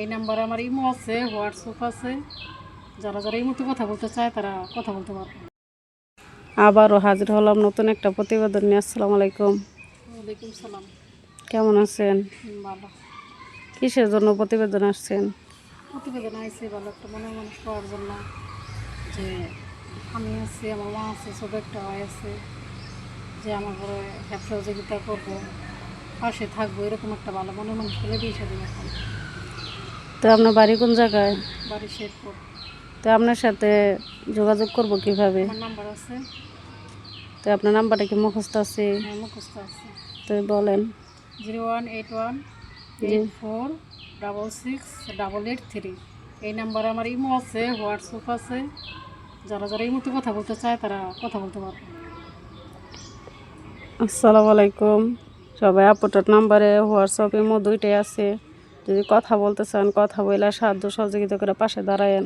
এই নাম্বারে আমার ইমো আছে হোয়াটসঅ্যাপ আছে। যারা যারা ইমোতে কথা বলতে চায় তারা কথা বলতে পারবে। আবারও হাজির হলাম নতুন একটা প্রতিবেদন নিয়ে। আসসালামু আলাইকুম। ওয়ালাইকুম সালাম। কেমন আছেন? ভালো। কিসের জন্য প্রতিবেদন আসছেন? প্রতিবেদন আইসি ভালো একটা মনে মানুষ পাওয়ার জন্য। যে আমি আছি আমার মা আছে ছোট একটা ভাই আছে। যে আমার ঘরে হ্যাপ সহযোগিতা করব পাশে থাকব এরকম একটা ভালো মনে মানুষ পেলে বিয়ে সাদিন এখন তো আপনার বাড়ি কোন জায়গায়? বাড়ি শেরপুর। তো আপনার সাথে যোগাযোগ করব কীভাবে? নাম্বার আছে। তো আপনার নাম্বারটা কি মুখস্থ আছে? হ্যাঁ মুখস্থ আছে। তো বলেন। Zero one eight one eight four double six double eight three. এই নাম্বারে আমার ইমো আছে হোয়াটসঅ্যাপ আছে। যারা যারা ইমোতে কথা বলতে চায় তারা কথা বলতে পারবে। আসসালামু আলাইকুম। সবাই আপুটার নাম্বারে হোয়াটসঅ্যাপ ইমো দুইটাই আছে। যদি কথা বলতে চান কথা বলে সাহায্য সহযোগিতা করে পাশে দাঁড়ায়েন।